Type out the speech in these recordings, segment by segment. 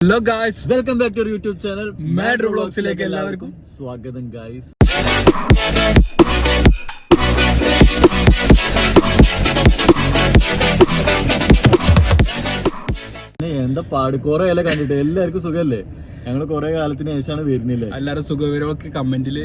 Hello guys welcome back to YouTube channel mad ബ്ലോഗ്സിലേക്ക് എല്ലാവർക്കും സ്വാഗതം guys എന്താ പാട്? കുറെ അല്ല കണ്ടിട്ട്. എല്ലാവർക്കും സുഖല്ലേ? ഞങ്ങൾ കുറെ കാലത്തിന് ശേഷമാണ് വരുന്നില്ലേ? എല്ലാരും സുഖവിവരമൊക്കെ കമന്റിൽ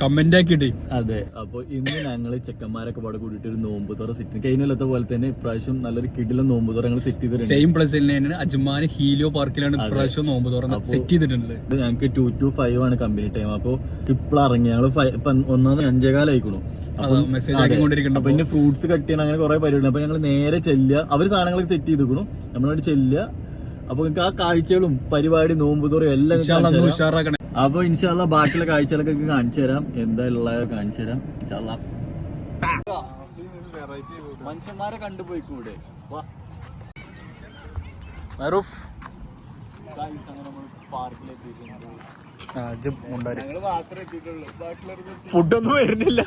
കമന്റ് ആക്കിട്ടേ അതെ അപ്പൊ ഇന്ന് ഞങ്ങൾ ചെക്കന്മാരൊക്കെ പാടെ കൂടിയിട്ട് ഒരു നോമ്പ് തുറ സെറ്റ് കഴിഞ്ഞത്തെ പോലെ തന്നെ ഇപ്രാവശ്യം നല്ലൊരു കിടിലം നോമ്പ് തുറ ഞങ്ങൾ സെറ്റ് ചെയ്തിട്ടുണ്ട്. സെയിം പ്ലസ് തന്നെയാണ് അജ്മാൻ ഹീലിയോ പാർക്കിലാണ് ഇപ്രാവശ്യം നോമ്പ് തുറന്ന് സെറ്റ് ചെയ്തിട്ടുണ്ട് ഞങ്ങൾക്ക് ടു ടു ഫൈവ് ആണ് കമ്പനി ടൈം അപ്പൊ ഇപ്പോൾ ഇറങ്ങി ഇപ്പൊ ഒന്നാമത് അഞ്ചേകാലായിക്കണു അപ്പൊ പിന്നെ ഫ്രൂട്ട്സ് കട്ട് ചെയ്യണം അങ്ങനെ കുറെ പരിപാടി അപ്പൊ ഞങ്ങൾ നേരെ ചെല്ലുക. അവർ സാധനങ്ങളൊക്കെ സെറ്റ് ചെയ്തിക്കണു. നമ്മളോട് ചെല്ലുക. അപ്പൊ നിങ്ങൾക്ക് ആ കാഴ്ചകളും പരിപാടി നോമ്പ് തുറയും എല്ലാം. ഉഷാറാക്കണേ. അപ്പൊ ഇൻഷാല്ല ബാക്കിയുള്ള കാഴ്ചകളൊക്കെ കാണിച്ചു തരാം. എന്തായാലും ഉള്ളത് കാണിച്ചു തരാം. ഇൻഷാല്ല മനുഷ്യന്മാരെ കണ്ടുപോയിക്കൂടെ ഫുഡൊന്നും വരുന്നില്ല.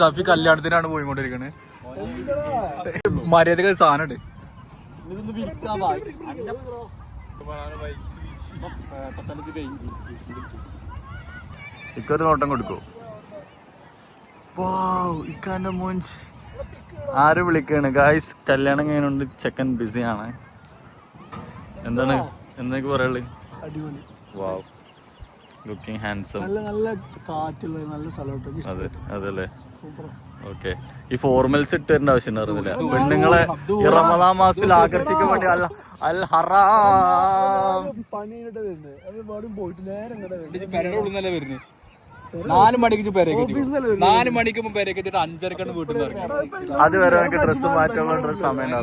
സഫി കല്യാണത്തിനാണ് പോയിക്കൊണ്ടിരിക്കണേ. മര്യാദയ്ക്ക് സാധനം ഉണ്ട് ഇക്കൊരു നോട്ടം കൊടുക്കൂ. ഇക്കാന്റെ മോൻസ് ആര് വിളിക്കാണ്? ഗായ്സ് കല്യാണം കഴിഞ്ഞുണ്ട് ചെക്കൻ ബിസി ആണ്. എന്താണ്? എന്തൊക്കെ പറയുള്ളു അടിപൊളി. വാവ്. ലുക്കിംഗ് ഹാൻസം നല്ല നല്ല കാറ്റുള്ള നല്ല സ്ഥലം അതെ അതല്ലേ? സൂപ്പർ ഓക്കെ ഈ ഫോർമൽസ് ഇട്ട് തരേണ്ട ആവശ്യം ഉണ്ടായിരുന്നില്ല പെണ്ണുങ്ങളെ ഈ റമദാൻ മാസത്തിൽ ആകർഷിക്കാൻ വേണ്ടി അല്ല അൽ ഹറാം. പണിയിട്ട് വരുന്നത്. പോയിട്ട് നേരം നാല് മണിക്ക് പെരേക്ക് നാല് മണിക്ക് മുമ്പ് പെരേക്ക് എത്തിയിട്ട് അഞ്ചരക്കാണ് വീട്ടിൽ നിന്ന് അത് വരെ എനിക്ക് ഡ്രസ്സ് മാറ്റാനുള്ള സമയം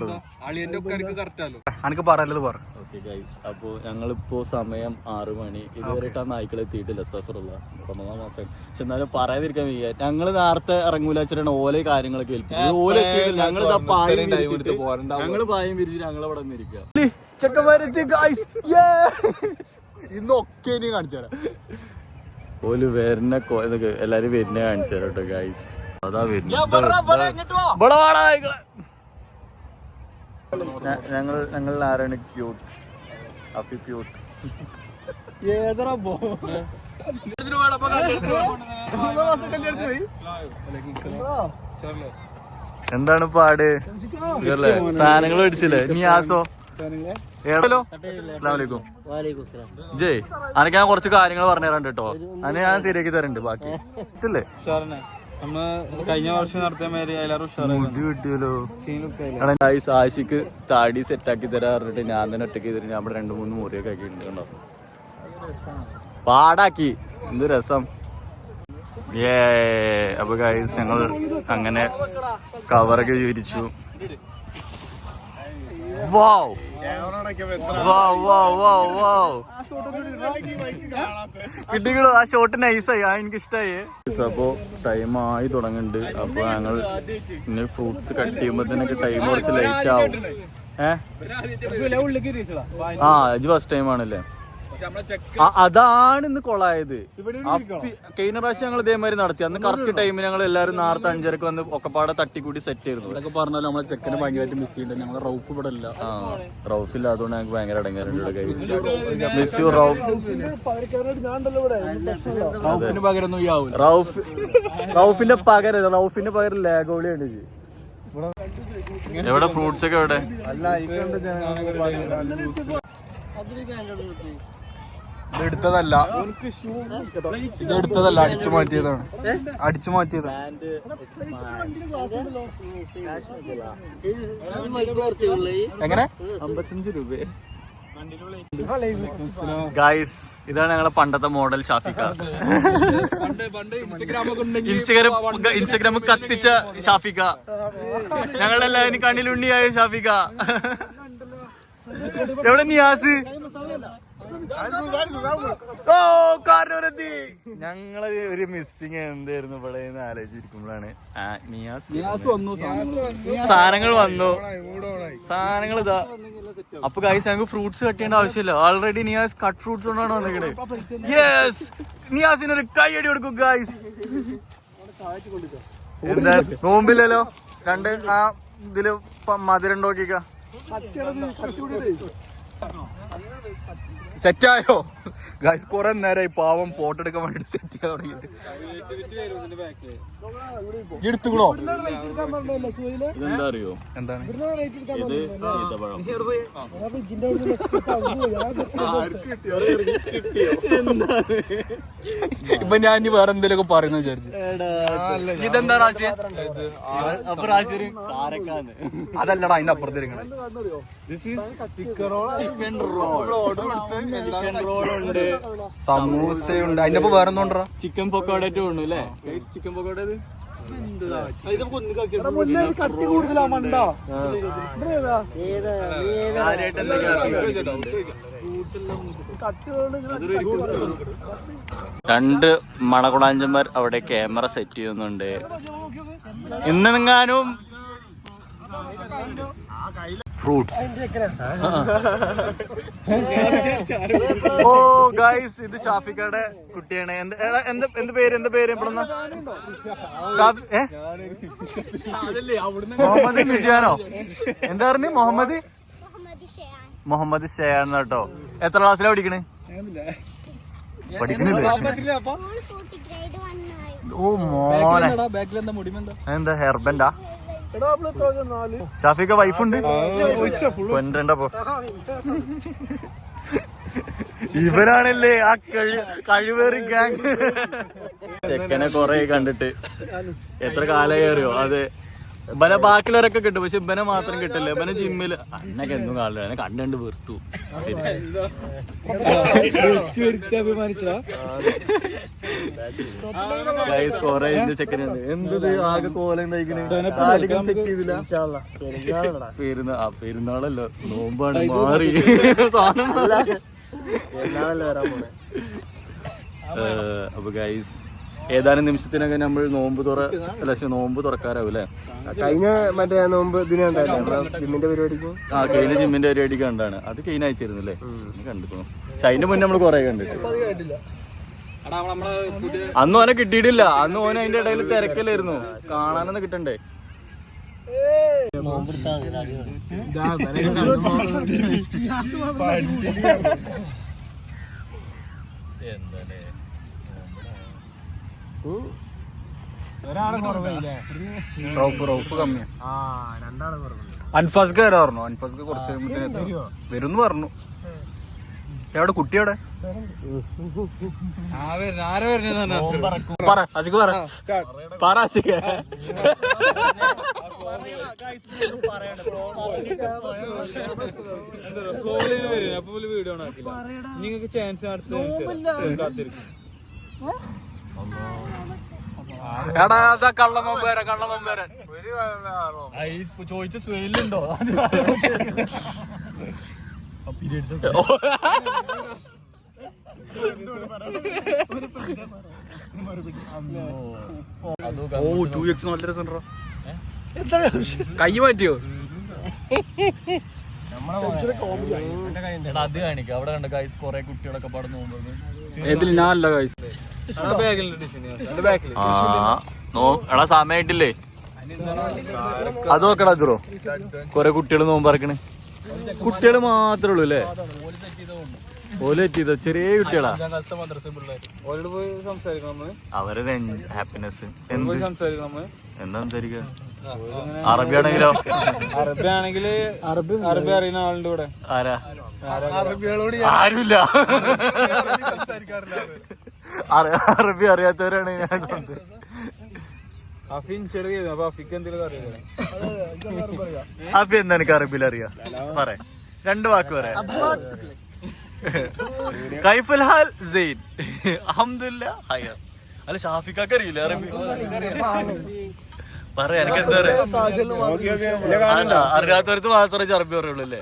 അളിയന്റെ ഒക്കെ എനിക്ക് കറക്റ്റാലോ എനിക്ക് പറയലത് പറ. ഓക്കെ ഗൈസ് അപ്പോൾ സമയം ആറു മണി. ഇതുവരെയിട്ട് ആ നായ്ക്കൾ എത്തിയിട്ടില്ല സഫറുള്ള റമദാൻ മാസം. പക്ഷെ എന്നാലും പറയാതിരിക്കാൻ വയ്യ. ഞങ്ങൾ നേരത്തെ ഇറങ്ങൂല വെച്ചിട്ടാണ് ഓലെ കാര്യങ്ങളൊക്കെ ഏൽപ്പിച്ചത്. ഓല എത്തിയിട്ടില്ല. ഞങ്ങൾ പായം വിരിച്ചിട്ട്. ഞങ്ങൾ പായം വിരിച്ചിട്ട് ഞങ്ങളവിടെ വന്നിരിക്കുക ചെക്കന്മാരെത്തി ഗായ്സ് ഇന്നൊക്കെ ഇനി കാണിച്ചു തരാം ഓൽ വരുന്ന എല്ലാരും വരുന്ന കാണിച്ചു തരാം കേട്ടോ ഗൈസ് അതാ വരുന്നത് ഞങ്ങൾ ഞങ്ങൾ ആരാണ് ക്യൂട്ട് അഫി ക്യൂട്ട് ഏതറ പോ എന്താണ് പാട്? സാധനങ്ങൾ മേടിച്ചില്ലേ? നീ ആസോ? ജയ് അനക്ക് ഞാൻ കുറച്ച് കാര്യങ്ങൾ പറഞ്ഞു തരാണ്ട് കേട്ടോ. അതിന് ഞാൻ ശരിയാക്കി തരണ്ട് ബാക്കി. ഇല്ലേ കഴിഞ്ഞ വർഷം നടത്തിയ ആശിക്ക് താടി സെറ്റ് ആക്കി തരാ പറഞ്ഞിട്ട് ഞാൻ തന്നെ ഒറ്റയ്ക്ക് തരും ഞാൻ രണ്ട് മൂന്ന് മുറിയൊക്കെ ആക്കിയിട്ടുണ്ട് കണ്ടോ? പാടാക്കി. എന്ത് രസം. ഏ അപ്പൊ ഗൈസ് ഞങ്ങൾ അങ്ങനെ കവറൊക്കെ ചോദിച്ചു വാവ് വാവ് വാവ് വാവ് വാവ് കിട്ടിക്കണോ? ആ ഷോട്ട് നൈസായി ആ എനിക്ക് ഇഷ്ടമായി അപ്പോ ടൈം ആയി തുടങ്ങുന്നുണ്ട് അപ്പൊ ഞങ്ങൾ ഇനി ഫ്രൂട്ട്സ് കട്ട് ചെയ്യുമ്പോ തന്നെ ടൈം കുറച്ച് ലേറ്റ് ആവും. ഏഹ് ആ ഇത് ഫസ്റ്റ് ടൈം ആണല്ലേ? അതാണ് ഇന്ന് കൊളായത്. കഴിഞ്ഞ പ്രാവശ്യം ഞങ്ങൾ ഇതേമാതിരി നടത്തി. അന്ന് കറക്റ്റ് ടൈമിൽ ഞങ്ങൾ എല്ലാവരും നേരത്തെ അഞ്ചരക്ക് വന്ന് ഒക്കെപ്പാടെ തട്ടിക്കൂട്ടി സെറ്റ് ചെയ്തു ഇതൊക്കെ പറഞ്ഞാലും നമ്മളെ ചെക്കനെ ഭയങ്കരമായിട്ട് മിസ് ചെയ്യുന്നുണ്ട് ഞങ്ങളെ റൗഫ് ഇവിടെ ഇല്ല. റൗഫ് ഇല്ലാത്തതുകൊണ്ട് ഞങ്ങൾക്ക് ഭയങ്കര അടങ്ങാറുണ്ട് മിസ് യു റൗഫ്. റൗഫിന് പകരം റൗഫ് റൗഫിന്റെ പകരം റൗഫിന്റെ പകരം ലാഗോളിയാണ് ഇത്. എവിടെ ഫ്രൂട്ട്സ് ഒക്കെ എവിടെ? ഇത് എടുത്തതല്ല. ഇത് എടുത്തതല്ല. അടിച്ചു മാറ്റിയതാണ്. അടിച്ചു മാറ്റിയതാണ്. എങ്ങനെ? അമ്പത്തഞ്ച് രൂപ ഗായ്സ് ഇതാണ് ഞങ്ങളെ പണ്ടത്തെ മോഡൽ ഷാഫിക്ക. ഇൻസ്റ്റഗ്രാം ഇൻസ്റ്റഗ്രാം കത്തിച്ച ഷാഫിക്ക. ഞങ്ങളെല്ലാവരും കണ്ണിലുണ്ണിയായ ഷാഫിക്ക. എവിടെ നിയാസ്? ഓ കാരണവരെത്തി ഞങ്ങൾ ഒരു മിസ്സിങ് എന്തായിരുന്നു ഇവിടെ എന്ന് ആലോചിച്ചിരിക്കുമ്പോഴാണ്. നിയാസ് സാധനങ്ങൾ വന്നു. സാധനങ്ങൾ ഇതാ. അപ്പൊ കൈസ് ഞങ്ങൾക്ക് ഫ്രൂട്ട്സ് കട്ടേണ്ട ചെയ്യേണ്ട ആവശ്യമില്ല. ഓൾറെഡി നിയാസ് കട്ട് ഫ്രൂട്ട്സ് കൊണ്ടാണ് വന്നിട്ട് യെസ് നിയാസിന് ഒരു കൈ അടി കൊടുക്കും ഗൈസ് എന്താ? നോമ്പില്ലല്ലോ? രണ്ട് ആ ഇതിൽ മധുരം നോക്കിക്ക. സെറ്റായോ? ഗൈസ് കുറെ ഈ പാവം ഫോട്ടോ എടുക്കാൻ വേണ്ടി സെറ്റ് ചെയ്യാൻ തുടങ്ങിയിട്ട്. എടുത്തുകൂടോ ഇതെന്താ അറിയോ എന്താണ്? ഇത് ഈത്തപ്പഴം ഇപ്പൊ ഞാൻ ഇനി വേറെ എന്തെങ്കിലുമൊക്കെ പറയുന്ന വിചാരിച്ചു. ഇതെന്താ റാശി അതല്ലടാ അതിന്റെ റോൾ ചിക്കൻ റോൾ ഉണ്ട്. സമൂസയുണ്ട്. അതിന്റെ ഒപ്പം വേറെ എന്തുകൊണ്ടാ? ചിക്കൻ പൊക്കോടറ്റും ഉണ്ട് അല്ലേ? ചിക്കൻ പൊക്കോട കട്ടി കൂടുതലാ മണ്ട. കാര്യമായിട്ട് രണ്ട് മണകുളാഞ്ചന്മാർ അവിടെ ക്യാമറ സെറ്റ് ചെയ്യുന്നുണ്ട്. ഇന്നെങ്ങാനും ഫ്രൂട്ട്സ് ഓ ഗൈസ് ഇത് ഷാഫിക്കയുടെ കുട്ടിയാണ്. എന്ത് എന്ത് എന്ത് പേര് എന്ത് പേര് ഇവിടുന്ന്? മുഹമ്മദ് മിസിയാനോ എന്താ പറഞ്ഞു? മുഹമ്മദ്? മുഹമ്മദ് ഷെയാൻ കേട്ടോ. എത്ര ക്ലാസ്സിലാ പഠിക്കണേ? പഠിക്കണില്ലേ? ഓ മോനെ. എന്താ ഹെർബൻഡാ? ഷാഫിക്ക വൈഫുണ്ട്. കൊണ്ടപ്പോ ഇവരാണല്ലേ ആ കഴി കഴിവേറി ഗാങ് ചെക്കനെ കൊറേ കണ്ടിട്ട്. എത്ര കാലം കയറിയോ? അതെ. ഇവനെ ബാക്കിയുള്ളവരൊക്കെ കിട്ടും. പക്ഷെ ഇബനെ മാത്രം കിട്ടില്ല. ഇബനെ ജിമ്മിൽ അന്നൊക്കെ എന്നും കാണില്ല. എന്നെ കണ്ടണ്ട് വെറുത്തു. ഗൈസ് കൊറേ എന്റെ ചെക്കനുണ്ട് എന്തത് ആകെ കോലം സെറ്റ് ചെയ്തില്ല. പെരുന്നാ ആ പെരുന്നാളല്ലോ? നോമ്പാണ്. മാറി. സാധനം അപ്പൊ ഗൈസ് ഏതാനും നിമിഷത്തിനൊക്കെ നമ്മൾ നോമ്പ് തുറ അല്ല നോമ്പ് തുറക്കാറാവും അല്ലേ? കഴിഞ്ഞ മറ്റേ നോമ്പ് ഇതിനുണ്ടായിരുന്നു ജിമ്മിന്റെ പരിപാടിക്ക്? ആ കഴിഞ്ഞ ജിമ്മിന്റെ പരിപാടി കണ്ടാണ്. അത് കഴിഞ്ഞ അയച്ചിരുന്നു അല്ലേ കണ്ടിരുന്നു പക്ഷെ അതിന്റെ മുന്നേ നമ്മൾ കൊറേ കണ്ടിട്ടു അന്ന് ഓനെ കിട്ടിയിട്ടില്ല. അന്ന് ഓനെ അതിന്റെ ഇടയിൽ തിരക്കില്ലായിരുന്നു. കാണാനൊന്നും കിട്ടണ്ടേ? ഒരാൾ അൻഫാസ്ക്ക് വരാ പറഞ്ഞു? അൻഫാസ്ക്ക് കുറച്ച് കഴിയുമ്പത്തേന് വരുന്നു പറഞ്ഞു. എവിടെ? കുട്ടി എവിടെ? പറ. അസിക്ക് പറ. പറ അസിക്ക്. നിങ്ങൾക്ക് ചാൻസ് എടാ അതാ കള്ള മൊമ്പേര കള്ള മൊമ്പേര ചോദിച്ച സ്വെയിലുണ്ടോ ഓ ടു എക്സ് നല്ല രസം കൈ മാറ്റിയോ? അത് കാണിക്കാം. അവിടെ കണ്ട കൈസ് കൊറേ കുട്ടികളൊക്കെ പാടുന്നു ഏതിൽ നോ എടാ സമയായിട്ടില്ലേ അത് നോക്കടാ ദ്രോ കൊറേ കുട്ടികൾ നോമ്പറക്കണ് കുട്ടികൾ മാത്രേ ഉള്ളൂ അല്ലേ? ഓൽ എത്തിയതോ ചെറിയ കുട്ടികളാ. അവർ അവരുടെ ഹാപ്പിനെസ് എന്ത്? എന്താ സംസാരിക്കുക അറബി ആണെങ്കിലോ? അറബി ആണെങ്കിൽ അറബി അറബി അറിയുന്ന ആളുടെ കൂടെ ആരാ? ആരുമില്ല. അറ- അറബി അറിയാത്തവരാണ് ഞാൻ സംസാരിച്ചത് അഫി ഇൻഷുർ ചെയ്തു? അപ്പൊ അഫിക്ക് എന്തെങ്കിലും അറിയില്ല? അഫി എന്താ എനിക്ക് അറബിയിൽ അറിയാ? പറ. രണ്ട് വാക്ക് പറ. കൈഫുൽ ഹാൽ സെയിൻ. അഹമ്മദില്ല ഹയർ അല്ല ഷാഫിക്കാക്ക് അറിയില്ല അറബി? പറ എനിക്ക് എന്താ പറയാ? അല്ല, അറിയാത്തവർക്ക് മാത്രമേ അറബി പറയുള്ളൂ അല്ലേ?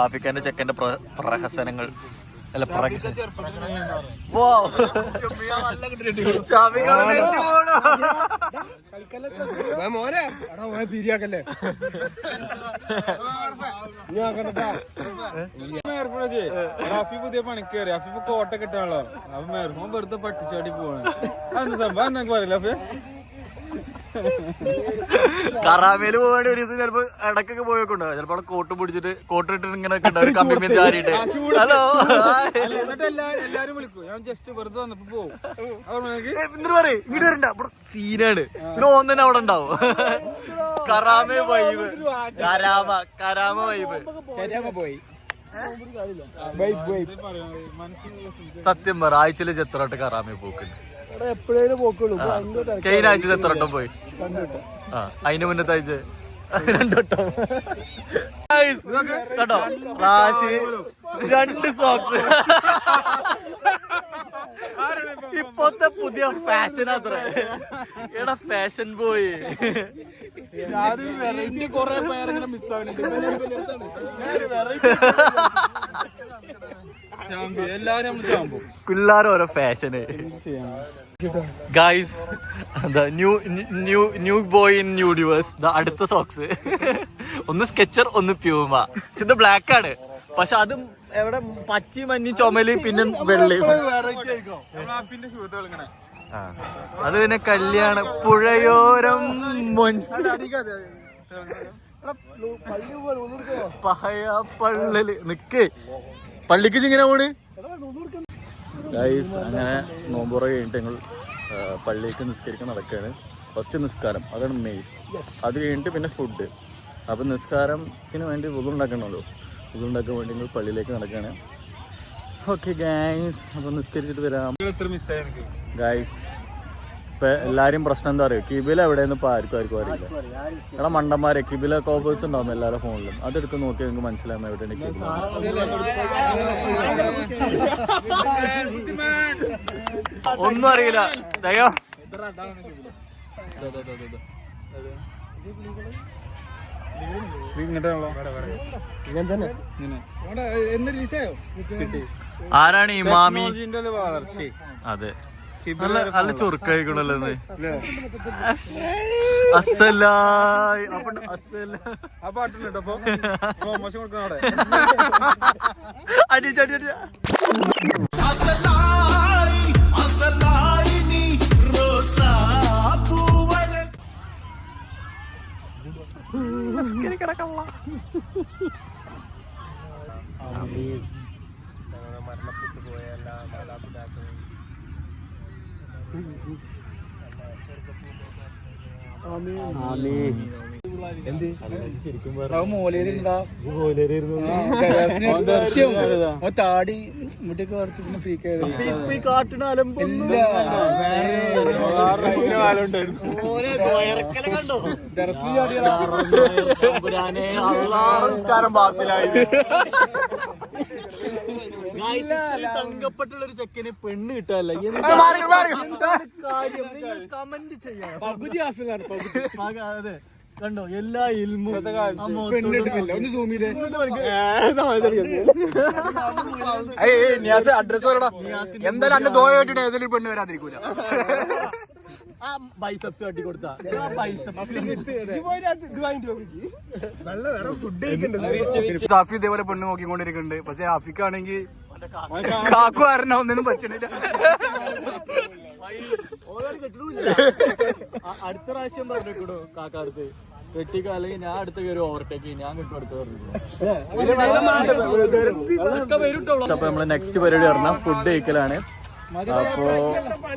ഷാഫിഖാന്റെ ചെക്കന്റെ പ്ര- പ്രഹസനങ്ങൾ. അല്ല പിരിയാക്കല്ലേ പുതിയ പണിക്ക് കയറി. കോട്ട കിട്ടാണല്ലോ അപ്പൊ മെഹർമോൻ വെറുതെ പട്ടിച്ചാടി പോവാണ്. അന്ന് സംഭവം? എന്നൊക്കെ പറയില്ല അഫേ കറാമേൽ പോവേണ്ടി ഒരു ദിവസം ചിലപ്പോ ഇടക്കൊക്കെ പോയൊക്കെ ചിലപ്പോ അവിടെ കോട്ട് പിടിച്ചിട്ട് കോട്ട് ഇട്ടിട്ട് ഇങ്ങനെ ഒരു കമ്പി ചാരിയിട്ട്. ഹലോ. അല്ല, എന്നിട്ട് എല്ലാരും വിളിക്കും. ഞാൻ ജസ്റ്റ് വെറുതെ വന്നപ്പോ പോകും എന്നിട്ട് പറയും. ഇങ്ങോട്ട് വരണ്ട. ഇവിടെ സീനാണ്. പിന്നെ ഓൻ തന്നെ അവിടെ ഉണ്ടാവും. Karama vibe Karama Karama vibe പോയി. സത്യം പറ ആഴ്ചയിൽ ചെത്രോട്ട് കറാമ പോക്കുണ്ട്. എപ്പോഴേലും പോക്കുള്ളൂ. തിരക്കാ. കഴിഞ്ഞ ആഴ്ച ചെത്രോട്ടം പോയി? ആ അതിന് മുന്നത്തെ ആഴ്ച രണ്ടോട്ടം കണ്ടോ റാശി രണ്ട് സോക്സ് ഇപ്പത്തെ പുതിയ ഫാഷൻ അത്ര എടാ ഫാഷൻ പോയി പിള്ളേർ ഓരോ ഫാഷന് എന്താ new new new boy in universe the അടുത്ത സോക്സ് ഒന്ന് സ്കെച്ചർ ഒന്ന് പ്യൂമ ഇത് ബ്ലാക്ക് ആണ്. പക്ഷെ അതും എവിടെ പച്ചി മഞ്ഞി ചുമൽ പിന്നെ വെള്ളി റാഫിന്റെ ഷൂട്ടുകൾ ഇങ്ങനെ. ആ. അത് പിന്നെ കല്യാണ പുഴയോരം പഴയ പഹയ പള്ളൽ. നിക്കേ. പള്ളിക്ക് ഇങ്ങനെ പോണ്? ഗൈസ് അങ്ങനെ നോമ്പുറ കഴിഞ്ഞിട്ട് ഞങ്ങൾ പള്ളിയിലേക്ക് നിസ്കരിക്കാൻ നടക്കുകയാണ് ഫസ്റ്റ് നിസ്കാരം അതാണ് മെയിൻ അത് കഴിഞ്ഞിട്ട് പിന്നെ ഫുഡ് അപ്പം നിസ്കാരത്തിന് വേണ്ടി ഉണ്ടാക്കണമല്ലോ. ഉണ്ടാക്കാൻ വേണ്ടി ഞങ്ങൾ പള്ളിയിലേക്ക് നടക്കുകയാണ് ഓക്കെ ഗൈസ് അപ്പം നിസ്കരിച്ചിട്ട് വരാം. ഗൈസ് ഇപ്പൊ എല്ലാരും പ്രശ്നം എന്താ പറയുക കിബില എവിടെയെന്ന് ഇപ്പൊ ആർക്കും ആർക്കും അറിയില്ല. എടാ മണ്ടന്മാരെ കിബില കോപ്പേഴ്സ് ഉണ്ടാവും എല്ലാവരുടെ ഫോണിലും. അതെടുത്ത് നോക്കി നിങ്ങൾക്ക് മനസ്സിലാകുന്ന എവിടെയാണ് കിബില ഒന്നും അറിയില്ല. ദയോ ആരാണ് ഈ മാമി ടെക്നോളജിന്റെ വളർച്ച അതെ. നല്ല ഇന്ന് അസലായി. അപ്പൊ അസല ആ പാട്ടുണ്ട് കൊടുക്കണം അവിടെ അടിച്ചടി അടിച്ച എന്ത് താടി മുട്ടൊക്കെ വറുത്ത് പിന്നെ ബാത്തിലായി Guys, ഇത്രയും തങ്കപ്പെട്ടുള്ള ഒരു ചെക്കന് പെണ്ണ് കിട്ടാല്ല എന്താണ് കാര്യം? നിങ്ങൾ കമന്റ് ചെയ്യാം പകുതി പകുതി. അതെ. കണ്ടോ? എല്ലാ ഇൽമും അഡ്രസ് പറയടാ. എന്തായാലും അന്റെ ദോയ കേട്ടിട്ട് ഏതെങ്കിലും പെണ്ണ് വരാതിരിക്കൂല. ആ ബൈസപ്സ് കട്ടി കൊടുത്താ. സാഫി ഇതേപോലെ പെണ്ണ് നോക്കിക്കൊണ്ടിരിക്കുന്നുണ്ട്. പക്ഷെ ആഫിക്കാണെങ്കിൽ കാക്കു കാരണം ഒന്നിനും പറ്റണില്ല. അടുത്ത പ്രാവശ്യം പറഞ്ഞിട്ടോ കാക്കാടുത്ത് കെട്ടിക്ക അല്ലെങ്കിൽ ഞാൻ അടുത്ത കയറി ഓവർടേക്ക് ഞാൻ കിട്ടും അടുത്ത് പറഞ്ഞു അപ്പൊ നമ്മൾ നെക്സ്റ്റ് പരിപാടി പറഞ്ഞാൽ ഫുഡ് കഴിക്കലാണ്. അപ്പോ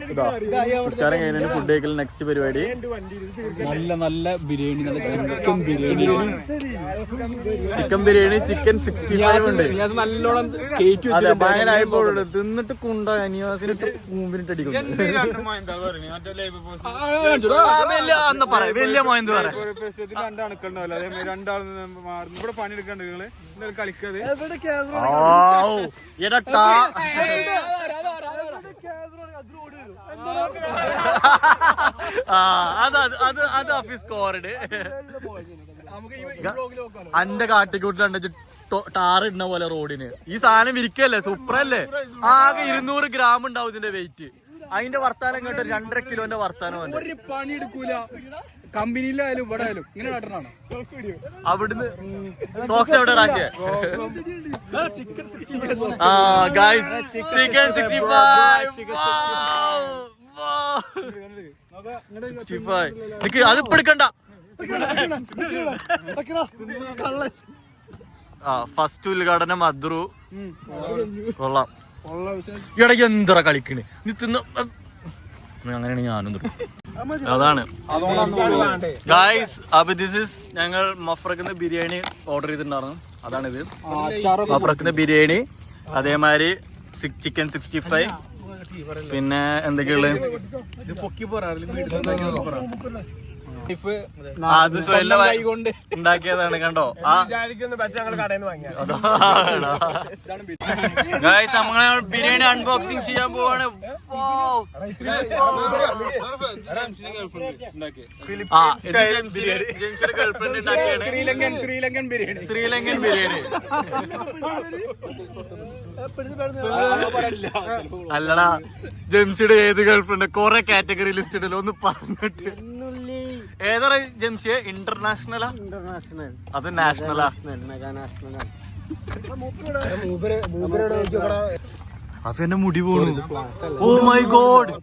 ഇതാ നിസ്കാരം കഴിഞ്ഞാൽ ഫുഡ് കഴിക്കൽ നെക്സ്റ്റ് പരിപാടി നല്ല നല്ല ബിരിയാണി നല്ല chicken biryani chicken biryani chicken sixty five ഉണ്ട് നല്ലോണം കേക്ക് അതെ ഭയങ്കര ആയപ്പോൾ തിന്നിട്ട് കുണ്ട അനിവാസിനിട്ട് കൂമ്പിനിട്ട് അടിക്കും ഇവിടെ പണിയെടുക്കണ്ട നിങ്ങൾ കളിക്കാതെ അത് അത് അത് ഓഫീസ് കോറിഡ് അന്റെ ഇടുന്ന പോലെ റോഡിന്. ഈ സാധനം വിരിക്കല്ലേ? സൂപ്പറല്ലേ? ആകെ ഇരുന്നൂറ് ഗ്രാം ഉണ്ടാവും ഇതിന്റെ വെയിറ്റ് അതിന്റെ വർത്താനം കേട്ടോ രണ്ടര കിലോന്റെ വർത്താനം പണി എടുക്കൂല. കമ്പനിയിലായാലും ഇവിടെ ആയാലും ഇങ്ങനെ കാട്ടണാണ് അവിടുന്ന് സോക്സ് എവിടെ റാശിയ ആ ഗായ്സ് ചിക്കൻ സിക്സ്റ്റി ഫൈവ് നിക്ക് അത് ഇപ്പൊ എടുക്കണ്ട. ആ ഫസ്റ്റ് ഉദ്ഘാടനം അദ്രു. കൊള്ളാം. ഇടയ്ക്ക് എന്തറ കളിക്കണ്? നീ തിന്ന അങ്ങനെയാണ് ഞാനും. അതാണ്. ഗായ്സ് അപ്പൊ ദിസ് ഇസ് ഞങ്ങൾ മഫ്രക്കുന്ന ബിരിയാണി ഓർഡർ ചെയ്തിട്ടുണ്ടായിരുന്നു. അതാണിത്. മഫ്രക്കുന്ന ബിരിയാണി അതേമാതിരി സിക് ചിക്കൻ സിക്സ്റ്റി ഫൈവ് പിന്നെ എന്തൊക്കെയുള്ളത്? അത് സ്വയം കൊണ്ട്. ഉണ്ടാക്കിയതാണ് കണ്ടോ? ആ. ഗായ്സ് നമ്മളെ ബിരിയാണി അൺബോക്സിംഗ് ചെയ്യാൻ പോവാണ്. ശ്രീലങ്കൻ ശ്രീലങ്കൻ ബിരിയാണി. ശ്രീലങ്കൻ ബിരിയാണി. അല്ലടാ ജംഷിയുടെ ഏത് ഗേൾഫ്രണ്ട് കൊറേ കാറ്റഗറി ലിസ്റ്റ് ഉണ്ടല്ലോ ഒന്ന് പറഞ്ഞിട്ട്. ഏതാ ജെംസിയെ ഇന്റർനാഷണലാ അത് നാഷണലാ അത് എന്റെ മുടി പോണു. ഓ മൈ ഗോഡ്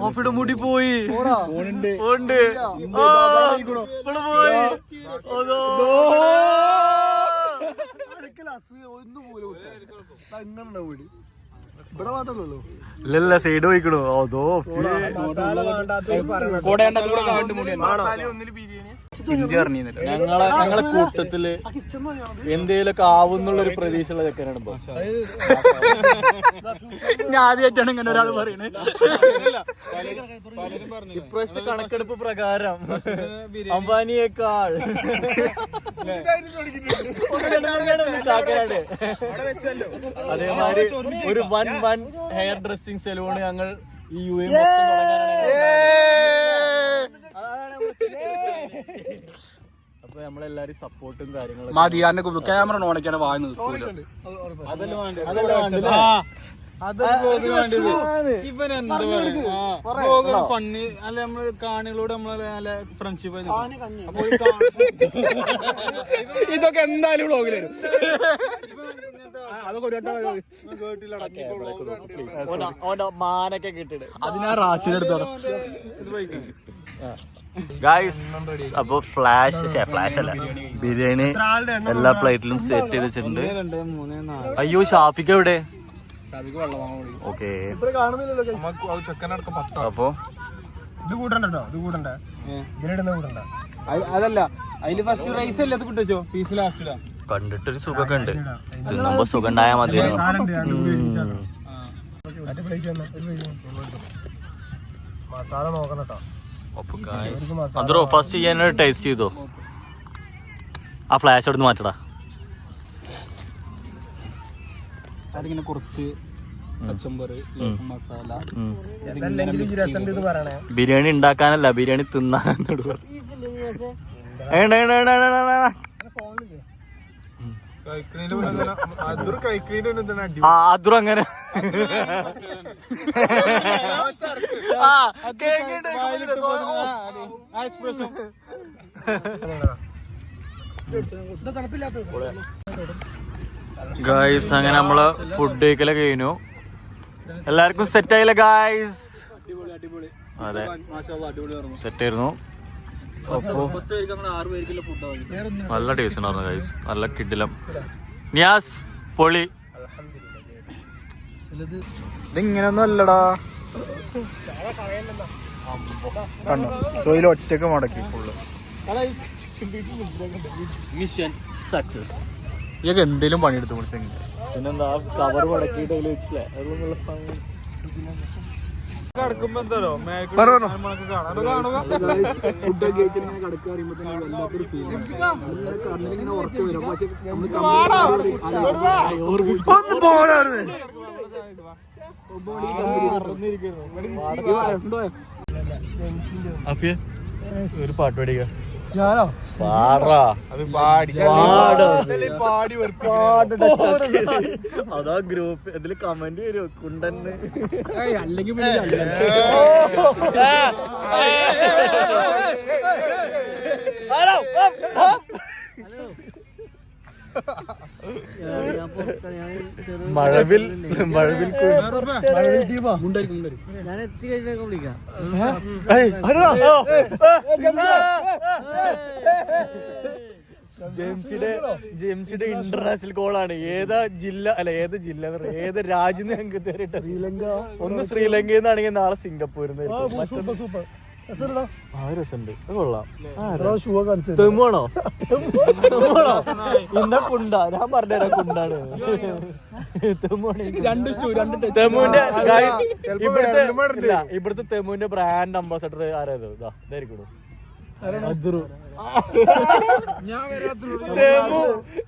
ഓഫിയുടെ മുടി പോയി. ഉണ്ട് ഇവിടെ അതോ. ഇല്ലല്ല സൈഡ് പോയിക്കണു. അതോ ഞങ്ങളെ ഞങ്ങളെ കൂട്ടത്തിൽ എന്തേലൊക്കെ ആവുന്നുള്ള ഒരു പ്രതീക്ഷയുള്ള ചെക്കനാണ് ഞാൻ ആദ്യമായിട്ടാണ് ഇങ്ങനെ ഒരാൾ പറയുന്നത് ഇപ്രാവശ്യത്തെ കണക്കെടുപ്പ് പ്രകാരം അംബാനിയേക്കാൾ അതേമാതിരി ഒരു one one hair dressing salon ഞങ്ങൾ ഈ യു എ അപ്പൊ നമ്മളെല്ലാരും സപ്പോർട്ടും കാര്യങ്ങളും മതി ക്യാമറ ഓണക്കാനെ വാങ്ങി നിർത്തൂല ഇവൻ എന്താ പറയാ ഫണ്ണി അല്ല നമ്മൾ കാണികളോട് നമ്മൾ നല്ല ഫ്രണ്ട്ഷിപ്പ് ഇതൊക്കെ എന്തായാലും വ്ളോഗിൽ വരും. മാനൊക്കെ കിട്ടിട്ട് അതിനാ റാഷിനെടുത്തോ ഗായ്സ് അപ്പൊ ഫ്ലാഷ് ഫ്ലാഷ് അല്ല. ബിരിയാണി എല്ലാ പ്ലേറ്റിലും സെറ്റ് ചെയ്ത് വെച്ചിട്ടുണ്ട്. രണ്ട് മൂന്ന് നാല്. അയ്യോ ഷാഫിക്ക് എവിടെ? ഓക്കെ അപ്പൊ ഇത് കൂട്ടണ്ടോ ഇത് കൂട്ടണ്ട ഇതിലിടുന്ന കൂട്ടണ്ട അതല്ല അതിൽ ഫസ്റ്റ് റൈസ് അല്ലേ അത് കിട്ടോ പീസ് ലാസ്റ്റിലാ കണ്ടിട്ടൊരു സുഖമൊക്കെ ഉണ്ട് തിന്നുമ്പോ സുഖം ഉണ്ടായാ മതി. മസാല നോക്കണം കേട്ടോ ഫസ്റ്റ് ചെയ്യാനൊരു ടേസ്റ്റ് ചെയ്തോ ആ ഫ്ലാഷ് അവിടെ നിന്ന് മാറ്റടാ അതിങ്ങനെ കുറച്ച് മസാല ബിരിയാണി ഉണ്ടാക്കാനല്ല ബിരിയാണി തിന്നാനോട് അതും അങ്ങനെ. ആ കേക്കിണ്ട് ഗായ്സ് അങ്ങനെ നമ്മൾ ഫുഡ് കഴിക്കലൊക്കെ കഴിഞ്ഞു. എല്ലാവർക്കും സെറ്റ് ആയില്ല ഗായ്സ് അതെ. സെറ്റ് ആയിരുന്നു. നല്ല ടേസ്റ്റ് ഉണ്ടായിരുന്നു ഗൈസ് നല്ല കിഡിലം നിയാസ് പൊളി. ഇതിങ്ങനൊന്നും അല്ലടാ. ഒറ്റയ്ക്ക് മുടക്കി ഫുള്ള് മിഷൻ സക്സസ് ഇതൊക്കെ എന്തേലും പണിയെടുത്ത് കൊടുത്തെങ്കിൽ. പിന്നെന്താ കവർ മടക്കിയിട്ട് അതിൽ വെച്ചില്ലേ ഒരു പാട്ട് പാടിക്ക? ഞാനോ പാടാ അത് പാടി പാടി അതാ ഗ്രൂപ്പ് ഇതിൽ കമന്റ് വരും കുണ്ടന് അല്ലെങ്കിൽ മഴവിൽ മഴവിൽ ജെയിംസിന്റെ ജെയിംസിന്റെ ഇന്റർനാഷണൽ കോളാണ് ഏതാ ജില്ല അല്ല ഏത് ജില്ല എന്ന് ഏത് രാജ്യം ഞങ്ങൾക്ക് തരട്ടെ ശ്രീലങ്ക. ഒന്ന് ശ്രീലങ്കയിൽ നിന്നാണെങ്കിൽ നാളെ സിംഗപ്പൂരിൽ നിന്ന് തെമ്മാണോ തെമ്മാണോ ഇന്ന കുണ്ട. ഞാൻ പറഞ്ഞുതരാം കുണ്ടാണ്. ഇവിടുത്തെ തെമുവിന്റെ ബ്രാൻഡ് അംബാസഡർ ആരായിരുന്നു ഇതാ? ഇതായിരിക്കും.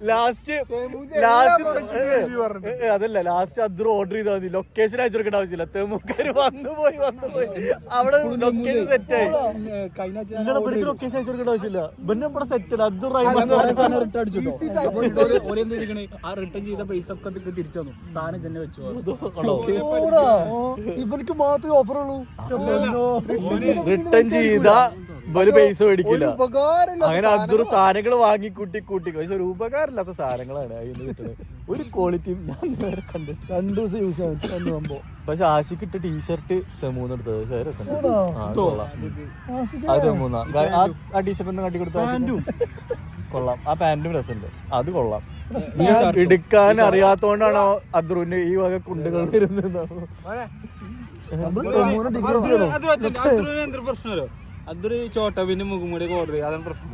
ലാസ്റ്റ് ലാസ്റ്റ് അതല്ല ലാസ്റ്റ് അദ്രു ഓർഡർ ചെയ്താൽ മതി. ലൊക്കേഷൻ അയച്ചു കൊടുക്കേണ്ട ആവശ്യമില്ല. തെമുക്കാര് വന്നു പോയി വന്നു പോയി. അവിടെ ലൊക്കേഷൻ സെറ്റ് ആയി. ലൊക്കേഷൻ അയച്ചു കൊടുക്കേണ്ട ആവശ്യമില്ല. പിന്നെ ഇവിടെ സെറ്റ് അദ്രു റിട്ടേൺ അടിച്ചു ആ റിട്ടേൺ ചെയ്ത പൈസ ഒക്കെ തിരിച്ചു തന്നു. സാധനം തന്നെ വെച്ചു ഇവർക്ക് മാത്രമേ ഓഫർ ഉള്ളൂ. റിട്ടേൺ ചെയ്ത ഇവർ പൈസ മേടിക്കില്ല. അങ്ങനെ അതൊരു സാധനങ്ങൾ വാങ്ങി കൂട്ടി കൂട്ടി പക്ഷെ ഒരു ഉപകാരമില്ലാത്ത സാധനങ്ങളാണ് അതിൽ നിന്ന് കിട്ടുന്നത്. ഒരു ക്വാളിറ്റിയും ഞാൻ നേരെ കണ്ട് രണ്ടു ദിവസം യൂസ് ചെയ്യാൻ സംഭവം പക്ഷെ ആശിക്ക് ഇട്ട ടീഷർട്ട് തെമൂന്നെടുത്തത് അത് തെമൂന്നാ. ആ- ആ ടീഷർട്ട് ഒന്ന് കട്ടി കൊടുത്ത കൊള്ളാം. ആ പാന്റും രസമുണ്ട്. അത് കൊള്ളാം. എടുക്കാൻ അറിയാത്തോണ്ടാണ് അദ്രുവിന്റെ ഈ വക കുണ്ടുകൾ വരുന്നത്. എന്തൊരു പ്രശ്നമല്ലോ? അതൊരു ഓർഡർ പ്രശ്നം.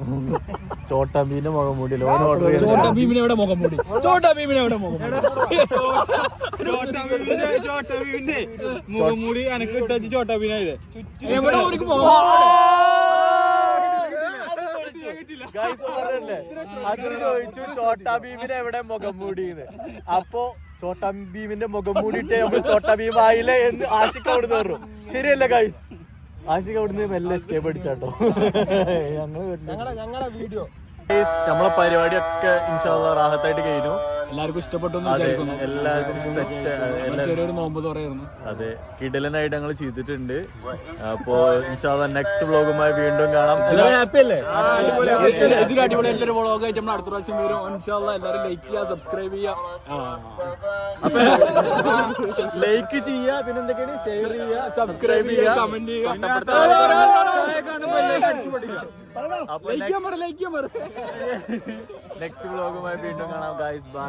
ചോട്ടാമ്പീന്റെ മുഖം മൂടി ലോൺ ഓർഡർ ചെയ്ത് ചോട്ടാ ഭീമിനെ എവിടെ മുഖം മൂടി? ചോട്ടാ ഭീമിനെ എവിടെ മുഖം മൂടി? ചോട്ടവിന്റെ ചോട്ടവിന്റെ മുഖംമൂടി അനക്ക് ഇട്ടു ചോട്ടവിനായത് എവിടെ ഒരു മുഖം Guys, പറഞ്ഞില്ലേ? അതിന് ചോദിച്ചു ചോട്ടാ ഭീമിനെ എവിടെ മുഖം മൂടിന്ന് അപ്പൊ ചോട്ടാ ഭീമിന്റെ മുഖം മൂടിയിട്ട് നമ്മൾ ചോട്ടാ ഭീം ആയില്ലേ എന്ന് ആശിക്ക് തോറും ശരിയല്ലേ ശരിയല്ല ഗൈസ് ആശിക്ക് അവിടുന്ന് മെല്ലെ എസ്കേപ്പ് അടിച്ചാട്ടോ. ഞങ്ങളെ ഞങ്ങളുടെ വീഡിയോ. Guys, നമ്മളെ പരിപാടിയൊക്കെ ഇൻഷാല്ല റാഹത്തായിട്ട് കഴിഞ്ഞു. എല്ലാവർക്കും ഇഷ്ടപ്പെട്ടു എല്ലാവർക്കും സെറ്റ് ചെറിയൊരു നോമ്പ് തുറയായിരുന്നു. അതെ കിടലനായിട്ട് ഞങ്ങൾ ചെയ്തിട്ടുണ്ട്. അപ്പോ നെക്സ്റ്റ് വ്ലോഗുമായി വീണ്ടും കാണാം. ഹാപ്പി അല്ലേ ഇതിൽ അടിപൊളി എല്ലാവരും വ്ളോഗ് ആയിട്ട് നമ്മൾ അടുത്ത പ്രാവശ്യം വരും. ഇൻഷാല്ല എല്ലാവരും ലൈക്ക് ചെയ്യുക സബ്സ്ക്രൈബ് ചെയ്യുക. ലൈക്ക് ചെയ്യുക പിന്നെ എന്തൊക്കെയാണ്? ഷെയർ ചെയ്യുക സബ്സ്ക്രൈബ് ചെയ്യുക കമന്റ് ചെയ്യുക. അപ്പൊ ലൈക്ക് ചെയ്യാൻ പറ ലൈക്ക് ചെയ്യാൻ പറ. നെക്സ്റ്റ് വ്ലോഗുമായി വീണ്ടും കാണാം ഗൈസ് ബൈ